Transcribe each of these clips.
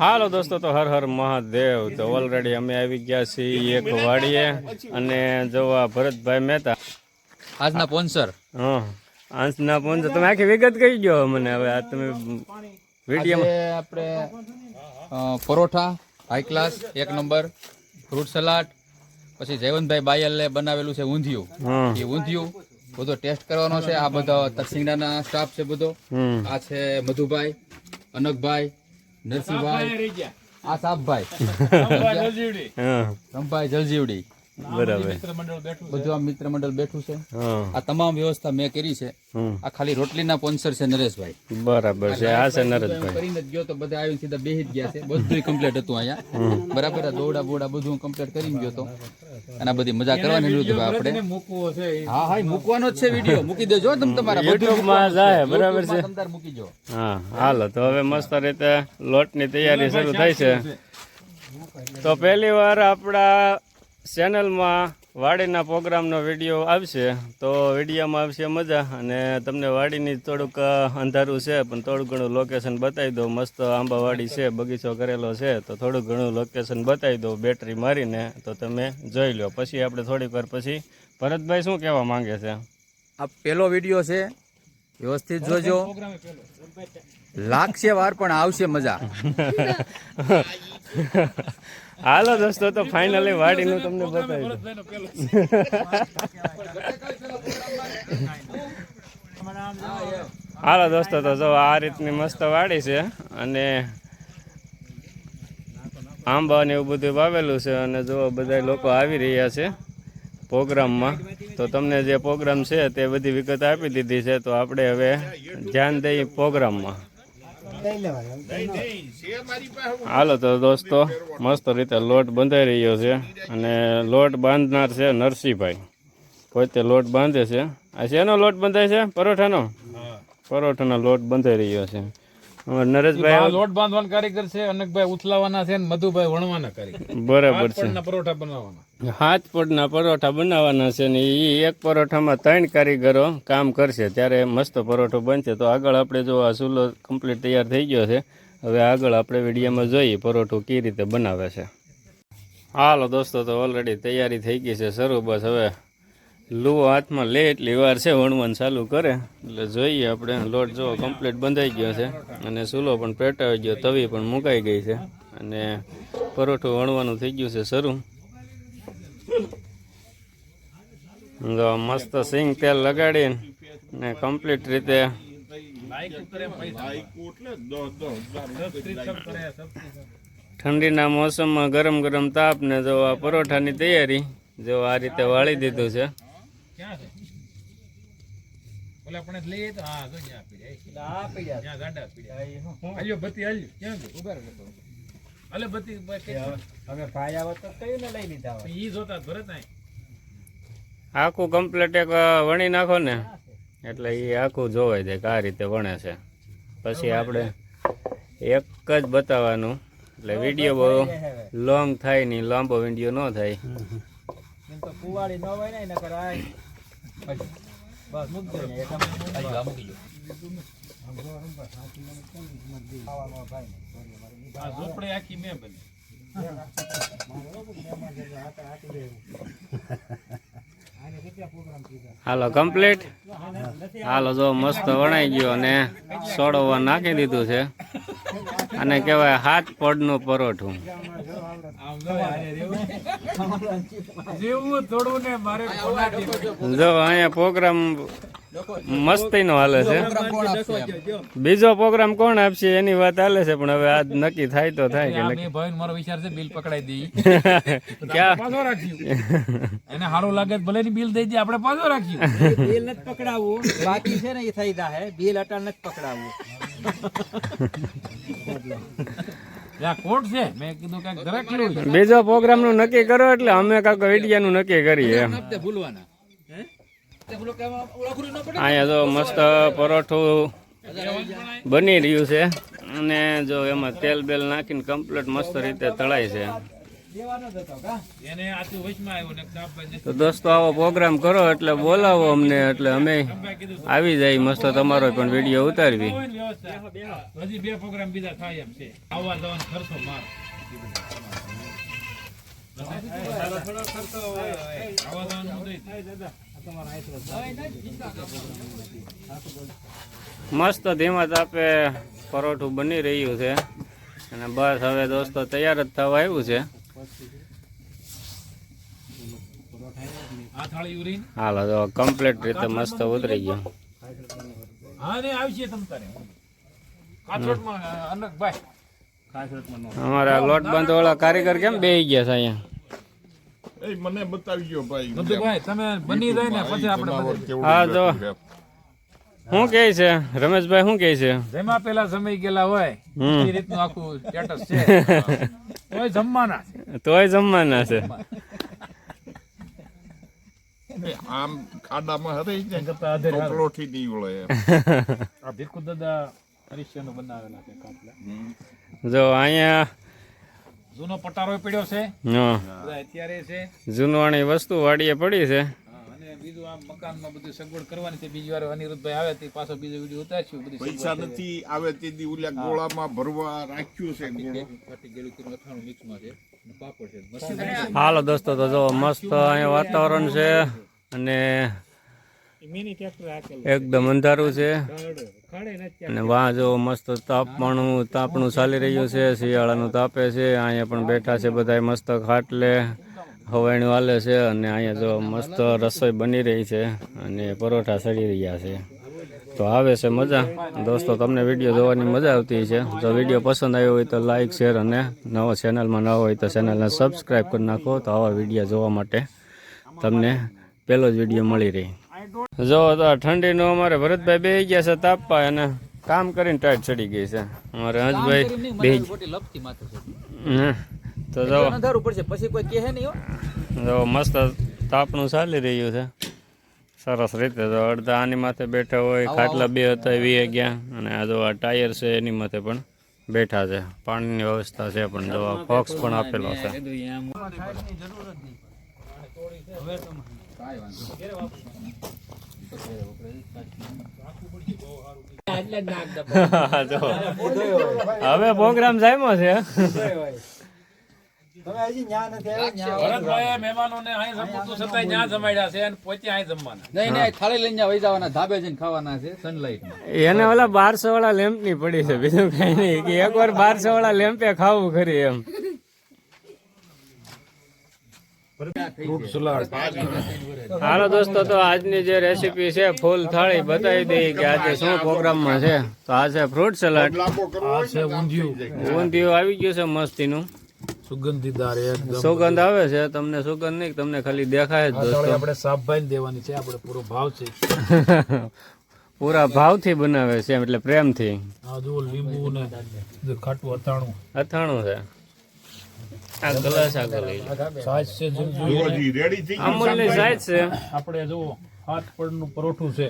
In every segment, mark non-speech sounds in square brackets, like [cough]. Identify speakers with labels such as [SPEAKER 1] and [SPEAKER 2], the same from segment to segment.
[SPEAKER 1] હાલો દોસ્તો તો હર હર મહાદેવ. તો ઓલરેડી અમે આવી ગયા છીએ એક વાડીએ અને જોવા ભરતભાઈ મહેતા.
[SPEAKER 2] આજના સ્પોન્સર
[SPEAKER 1] હા આજના પોન્સર તમે આખી વિગત કહી ગયો મને હવે આ તમે વિડીયોમાં
[SPEAKER 2] આપણે પરોઠા હાઈ ક્લાસ એક નંબર ફ્રૂટ સલાડ પછી જયવંતભાઈ બાયલે બનાવેલું છે ઊંધિયું. એ ઊંધિયું બધો ટેસ્ટ કરવાનો છે. આ બધા તરસિંગડાના સ્ટાફ છે બધો. આ છે મધુભાઈ અનકભાઈ નરસિંહભાઈ આ સાપભાઈ [laughs]
[SPEAKER 1] હા.
[SPEAKER 2] રમભાઈ જલજીવડી.
[SPEAKER 1] બરાબર.
[SPEAKER 2] બધું આ મિત્ર મંડળ બેઠું છે. આ તમામ વ્યવસ્થા મેં કરી છે. આ ખાલી રોટલીના સ્પોન્સર છે નરેશભાઈ.
[SPEAKER 1] બરાબર છે આ છે
[SPEAKER 2] હું
[SPEAKER 1] નરદભાઈ
[SPEAKER 2] કરીને ગયો તો બધા આવીને સીધા બેહી જ ગયા છે. બધું કમ્પ્લીટ હતું અહીંયા. બરાબર આ દોડા બોડા બધું કમ્પ્લીટ કરીને ગયો તો. અને બધી મજા કરવાની નહોતું આપણે. હા હા મૂકવાનો જ છે વીડિયો મૂકી દેજો તમે તમારા.
[SPEAKER 1] જાય બરાબર છે.
[SPEAKER 2] તમતાર મૂકી જો.
[SPEAKER 1] હા હાલો તો હવે મસ્ત રીતે લોટની તૈયારી શરૂ થાય છે. તો પહેલી વાર આપણા ચેનલમાં વાડીના પ્રોગ્રામનો વીડિયો આવશે, તો વિડીયોમાં આવશે મજા અને તમને વાડીની થોડુંક અંધારું છે, પણ થોડું ઘણું લોકેશન બતાવી દો મસ્ત આંબાવાડી છે, બગીચો કરેલો છે, તો થોડું ઘણું લોકેશન બતાવી દો બેટરી મારીને, તો તમે જોઈ લો. પછી આપણે થોડીક વાર પછી ભરતભાઈ શું કહેવા માંગે છે?
[SPEAKER 2] આ પહેલો વીડિયો છે વ્યવસ્થિત જોજો. લાગશે વાર, પણ આવશે મજા.
[SPEAKER 1] હાલો દોસ્તો, તો ફાઇનલી વાડીનું તમને બતાવી હાલો દોસ્તો, તો જો આ રીતની મસ્ત વાડી છે અને આંબા ને એવું બધું વાવેલું છે અને જો બધા લોકો આવી રહ્યા છે. પ્રોગ્રામમાં. તો તમને જે પ્રોગ્રામ છે તે બધી વિગત આપી દીધી છે તો આપણે હવે ધ્યાન દઈએ પ્રોગ્રામમાં. હાલો તો દોસ્તો મસ્ત રીતે લોટ બંધાઈ રહ્યો છે અને લોટ બાંધનાર છે નરસિંહભાઈ. પોતે લોટ બાંધે છે. આ શેનો લોટ બંધાય છે? પરોઠાનો? પરોઠાનો લોટ બંધાઈ રહ્યો છે. નરેશભાઈ
[SPEAKER 3] લોટ બાંધવાના કારીગર છે અનકભાઈ ઉથલાવાના છે અને મધુભાઈ વણવાના કારીગર
[SPEAKER 1] બરાબર છે.
[SPEAKER 3] પરોઠા બનાવવાના.
[SPEAKER 1] હાથ પડના પરોઠા બનાવવાના છે ને એ એક પરોઠામાં ત્રણ કારીગરો કામ કરશે. ત્યારે મસ્ત પરોઠો બનશે. તો આગળ આપણે જો આ ચૂલો કમ્પ્લીટ તૈયાર થઈ ગયો છે હવે આગળ આપણે વિડીયોમાં જોઈએ પરોઠો કઈ રીતે બનાવે છે. હાલો દોસ્તો તો ઓલરેડી તૈયારી થઈ ગઈ છે શરૂ બસ હવે લુવો હાથમાં લે એટલી વાર છે, વણવાનું ચાલુ કરે. એટલે જોઈએ આપણે, લોટ જો કમ્પ્લીટ બંધાઈ ગયો છે. અને ચૂલો પણ પેટાવી ગયો, તવી પણ મુકાઈ ગઈ છે. અને પરોઠું વણવાનું થઈ ગયું છે શરૂ. મસ્ત સિંગ તેલ લગાડીને ને કમ્પ્લીટ રીતે ઠંડીના મોસમમાં ગરમ ગરમ તાપ ને જો આ પરોઠાની તૈયારી, જો આ રીતે વાળી દીધું છે.
[SPEAKER 3] ક્યાં છે? ઓલે આપણે લઈએ તો હા જો ત્યાં આપી જાય ત્યાં ગાડા આપી હાલ્યો બત્તી હાલ્યો. ક્યાં ગયો ઊભા રહો હાલે બત્તી હવે ભાઈ આવો તો કયું ને લઈ લીધા ઈ જોતા ભરત આય
[SPEAKER 1] આખું કમ્પ્લીટ એક વણી નાખો ને એટલે એ આખું જોવાય જાય કે આ રીતે વણે છે. પછી આપણે એક જ બતાવવાનું એટલે વીડિયો બહુ લોંગ થાય નહીં લાંબો વીડિયો ન થાય.
[SPEAKER 2] હાલ્યો, આ
[SPEAKER 1] હાલો કમ્પ્લીટ હાલો, જો મસ્ત વણાઈ ગયો અને સોડો નાખી દીધું છે. અને કહેવાય હાથ પડનું પરોઠું. જો અહીંયા પ્રોગ્રામ હાલે છે.
[SPEAKER 2] એમ?
[SPEAKER 1] બીજો પ્રોગ્રામ કોણ આપશે? એની વાત હાલે છે પણ હવે આજ નક્કી થાય તો થાય કે
[SPEAKER 3] ભાઈ મારો વિચાર છે બિલ પકડાઈ દઈ. [laughs]
[SPEAKER 1] ક્યાં
[SPEAKER 3] પાછો રાખ્યું એને સારું લાગે ભલે ની બિલ દઈ દે આપણે પાછો રાખ્યું
[SPEAKER 4] બિલ નથી પકડાવવું. બાકી છે ને એ થઈ જાય બિલ અટાણ નથી પકડાવવું. [laughs]
[SPEAKER 1] બીજો પ્રોગ્રામનું નક્કી કરો એટલે અમે કાંક વિડિયા નું નક્કી કરીએ. અહીંયા જો મસ્ત પરોઠું બની રહ્યું છે. અને જો એમાં તેલ બેલ નાખીને કમ્પ્લીટ મસ્ત રીતે તળાય છે.
[SPEAKER 3] એને આતું વચમાં આવ્યો ને કાપભાઈ ને
[SPEAKER 1] તો દોસ્તો આવો પ્રોગ્રામ કરો એટલે બોલાવો અમને એટલે અમે આવી જાય મસ્ત તમારો પણ વીડિયો ઉતારવી.
[SPEAKER 3] હજી બે પ્રોગ્રામ બીજા થાય એમ છે. આવવા જવાનો ખર્ચો માર.
[SPEAKER 1] મસ્ત ધીમા તાપે પરોઠું બની રહ્યું છે. અને બસ હવે દોસ્તો તૈયાર જ થવા આવ્યું છે. હાલો તો કમ્પ્લીટ રીતે મસ્ત ઉતરી ગયો
[SPEAKER 3] હા ને આવશે તમ તારે કાથરોડમાં અનકભાઈ
[SPEAKER 1] અમારા લોટ બંધ વાળા કારીગર કેમ બે ગયા છે અહીંયા
[SPEAKER 5] મને બતાવી ગયો ભાઈ
[SPEAKER 3] મધુભાઈ તમે બની જાય ને પછી આપણે
[SPEAKER 1] હા તો શું કહે છે રમેશભાઈ શું કહે છે
[SPEAKER 3] જેમાં પેલા સમય ગયેલા હોય એ રીતનું આખું સ્ટેટસ છે જમવાના છે
[SPEAKER 1] તોય જમવાના છે.
[SPEAKER 5] આમ ખાડામાં
[SPEAKER 3] હારું.
[SPEAKER 5] ટોપલોથી નહીં વળે [laughs]
[SPEAKER 3] આ ભીખુ દાદા હરીશચંદ્ર બનાવેલા છે કાપલા
[SPEAKER 1] જો અહીંયા
[SPEAKER 3] જૂનો પટારો પડ્યો છે.
[SPEAKER 1] હા,
[SPEAKER 3] અત્યારે છે.
[SPEAKER 1] જૂનવાણી વસ્તુ વાડીએ પડી છે.
[SPEAKER 3] અને બીજું આમ મકાનમાં બધું સગવડ કરવાની છે. બીજી વાર અનિરુદ્ધભાઈ આવે તે પાછો બીજો વીડિયો ઉતારશું. બધી
[SPEAKER 5] પૈસા નથી આવે તેથી ઓલા ગોળામાં ભરવા રાખ્યું છે ગોળો.
[SPEAKER 3] ગેલું મિક્સમાં છે.
[SPEAKER 1] હાલો દોસ્તો, તો જો મસ્ત અહીંયા વાતાવરણ છે અને એકદમ અંધારું છે. અને વાં જો મસ્ત તાપમાનું તાપણું ચાલી રહ્યું છે, શિયાળાનું તાપે છે, અહીંયા પણ બેઠા છે બધા મસ્ત ખાટલે, હવાણું હાલે છે, અને અહીંયા જો મસ્ત રસોઈ બની રહી છે, અને પરોઠા સડી રહ્યા છે. તો આવે છે મજા. દોસ્તો તમને વીડિયો જોવાની મજા આવતી છે જો વીડિયો પસંદ આવ્યો હોય તો લાઇક શેર અને નવો ચેનલમાં ન હોય તો ચેનલને સબસ્ક્રાઈબ કરી નાખો તો આવા વીડિયો જોવા માટે તમને પહેલો જ વીડિયો મળી રહી. જો તો ઠંડીનો અમારે ભરતભાઈ બે ગયા છે તાપવા અને કામ કરીને ટાઈટ ચડી ગઈ છે. અમારે હંસભાઈ બે તો જો.
[SPEAKER 2] પછી કોઈ કહે નહીં
[SPEAKER 1] જો મસ્ત તાપણું ચાલી રહ્યું છે. સરસ રીતે તો અડધા આની માથે બેઠા હોય ખાટલા બે હતા એવી વીએ ગયા. અને આ જો આ ટાયર છે એની માથે પણ બેઠા છે. પાણીની વ્યવસ્થા છે પણ જો ફોક્સ પણ આપેલો છે. [laughs] હવે પ્રોગ્રામ જામ્યો છે.
[SPEAKER 3] મહેમાનોને અહીં જમવું છતાંય ન્યા જમાડ્યા છે અને પોતે અહીં જમવાના.
[SPEAKER 2] નહીં નહીં થાળી લઈને વહી જવાના ધાબે જઈને ખાવાના છે સનલાઇટમાં
[SPEAKER 1] એને ઓલા બારસો વાળા લેમ્પની પડી છે બીજું કઈ નહીં. કે એકવાર બારસો વાળા લેમ્પે ખાવું ખરી એમ. હાલો દોસ્તો તો આજની જે રેસીપી છે ફૂલ થાળી બતાવી દઈએ કે આજે શું પ્રોગ્રામમાં છે. તો આ છે ફ્રૂટ સલાડ
[SPEAKER 5] ને
[SPEAKER 3] ઊંધિયું.
[SPEAKER 1] ઊંધિયું આવી ગયું છે મસ્તીનું.
[SPEAKER 3] સુગંધીદાર એકદમ
[SPEAKER 1] સુગંધ આવે છે તમને સુગંધ નહીં તમને ખાલી દેખાય જ દોસ્તો.
[SPEAKER 3] આપણે સાફભાઈ દેવાની છે આપણે પૂરો ભાવ છે. [laughs]
[SPEAKER 1] પૂરા ભાવથી બનાવે છે એટલે પ્રેમથી.
[SPEAKER 3] આ જુઓ લીંબુ ને ખાટું અથાણું.
[SPEAKER 1] અથાણું છે. આ ગ્લાસ આગળ લઈ
[SPEAKER 3] સાઈઝ છે જેમ
[SPEAKER 5] રેડી થઈ
[SPEAKER 1] અમૂલની સાઈઝ છે.
[SPEAKER 3] આપણે જુઓ હાથ પડનું પરોઠું છે.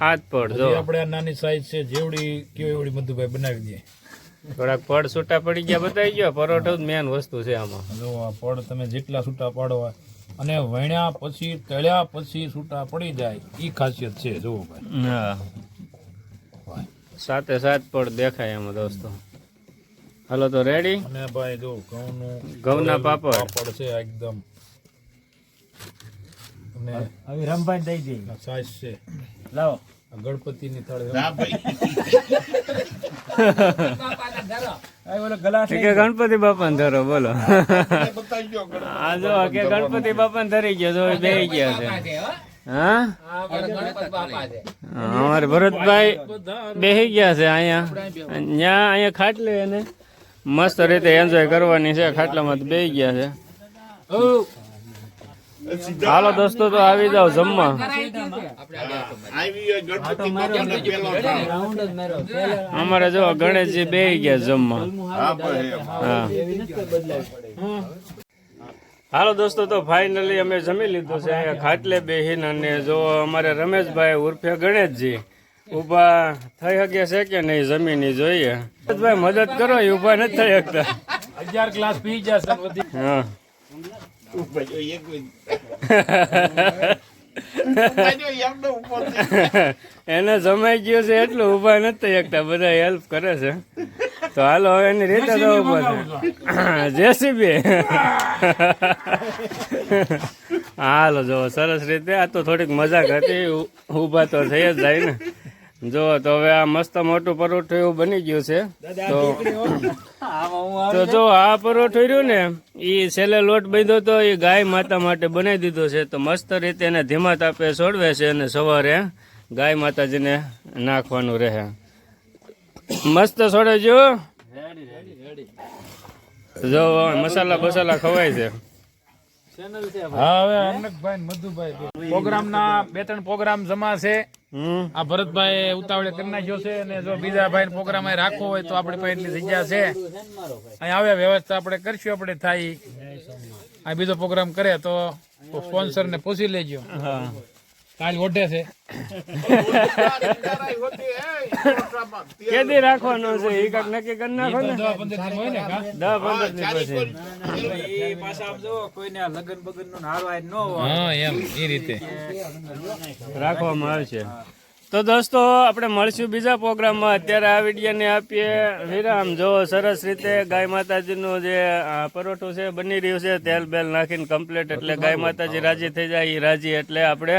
[SPEAKER 1] હાથ પડ જો
[SPEAKER 3] આપણે નાની સાઈઝ છે જેવડી કેવી એવડી મધુભાઈ બનાવી દે.
[SPEAKER 1] થોડાક પડ છૂટા પડી ગયા બતાવી ગયો પરોઠો જ મેન વસ્તુ છે આમાં.
[SPEAKER 3] જો આ પડ તમે જેટલા છૂટા પાડો અને વણ્યા પછી તળ્યા પછી છૂટા પડી જાય એ ખાસિયત છે જુઓ ભાઈ.
[SPEAKER 1] હા. સાતે સાત પડ દેખાય એમાં દોસ્તો. હાલો તો રેડી
[SPEAKER 3] અને ભાઈ જો ઘઉંનું
[SPEAKER 1] ઘઉંના પાપડ.
[SPEAKER 3] પાપડ છે એકદમ. અને
[SPEAKER 4] હવે રમભાઈ દઈ દઈ
[SPEAKER 3] આ સાઈઝ છે.
[SPEAKER 4] લાવો.
[SPEAKER 3] ગણપતિની થાળી
[SPEAKER 1] કે ગણપતિ બાપાને ધરો બોલો. આ જો કે ગણપતિ બાપાને ધરી ગયો જો બે ગયા છે. હા. અમારે ભરતભાઈ બેહી ગયા છે અહીંયા. ત્યાં અહીંયા ખાટલે એને મસ્ત રીતે એન્જોય કરવાની છે ખાટલામાં તો બેહી ગયા છે. હાલો દોસ્તો તો આવી જાવ જમવા. અમારે જો ગણેશજી બેહી ગયા જમવા.
[SPEAKER 5] ભાઈ
[SPEAKER 1] હાલો દોસ્તો તો ફાઇનલી અમે જમી લીધું છે. અહીંયા ખાટલે બેહીને અને જો અમારે રમેશભાઈ ઉર્ફે ગણેશજી ઊભા થઈ શક્યા છે કે નહીં જમીન જોઈએ. રમેશભાઈ મદદ કરો એ ઊભા નથી થઈ શકતા.
[SPEAKER 3] અગિયાર ક્લાસ પી જશે
[SPEAKER 1] હા.
[SPEAKER 5] ઊભા જો એક મિનિટ. ઊભા જો એમને ઊભો થઈ.
[SPEAKER 1] એને જમાઈ ગયો છે એટલું ઊભા નથી એકતા બધા હેલ્પ કરે છે તો હાલો હવે એની રીતે તો ઊભા છે જેસીબી હાલો જો સરસ રીતે આ તો થોડીક મજાક હતી ઊભા ઊભા તો થઈ જ જાય ને જો તો હવે આ મસ્ત મોટું પરોઠું એવું બની ગયું છે. તો જો આ પરોઠું રહ્યું ને એ છેલ્લે લોટ બાંધ્યો તો એ ગાય માતા માટે બનાવી દીધો છે. તો મસ્ત રીતે એને ધીમા તાપે સોડવે છે અને સવારે ગાય માતાજીને નાખવાનું રહે. મસ્ત સોડે જો. મસાલા બસાલા ખવાય છે.
[SPEAKER 3] હા હવે અનકભાઈ મધુભાઈ પ્રોગ્રામ ના બે ત્રણ પ્રોગ્રામ જમા છે. આ ભરતભાઈ ઉતાવળે કરી નાખ્યો છે અને જો બીજા ભાઈ પ્રોગ્રામ રાખવો હોય તો આપણી પાસે એટલી જગ્યા છે. અહીં આવે વ્યવસ્થા આપણે કરશું, આપણે થાય. આ બીજો પ્રોગ્રામ કરે તો સ્પોન્સર ને પૂછી લેજો.
[SPEAKER 1] હા.
[SPEAKER 3] કાલ ઓઢે છે.
[SPEAKER 1] કેદી રાખવાનો છે? એ કાંક નક્કી કરી નાખો ને.
[SPEAKER 3] દસ પંદર દિન હોય ને કા?
[SPEAKER 1] દસ પંદર દિવસ
[SPEAKER 5] ચાલી
[SPEAKER 1] પછી
[SPEAKER 4] એ પાછા આમ જો કોઈને લગન બગનનું હારવાય ન હોય.
[SPEAKER 3] હા એમ એ રીતે.
[SPEAKER 1] રાખવામાં આવશે તો દોસ્તો આપણે મળશું બીજા પ્રોગ્રામમાં. અત્યારે આ વિડીયોને આપીએ વિરામ. જો સરસ રીતે ગાય માતાજીનું જે પરોઠું છે બની રહ્યું છે તેલ બેલ નાખીને કમ્પ્લીટ એટલે ગાય માતાજી રાજી થઈ જાય એ રાજી એટલે આપણે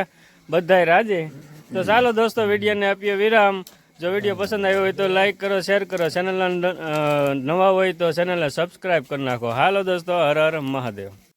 [SPEAKER 1] બધાય રાજી? તો ચાલો દોસ્તો, વિડીયોને આપીએ વિરામ. જો વીડિયો પસંદ આવ્યો હોય તો લાઈક કરો શેર કરો. ચેનલના નવા હોય તો ચેનલને સબસ્ક્રાઈબ કરી નાખો. હાલો દોસ્તો, હર હર મહાદેવ.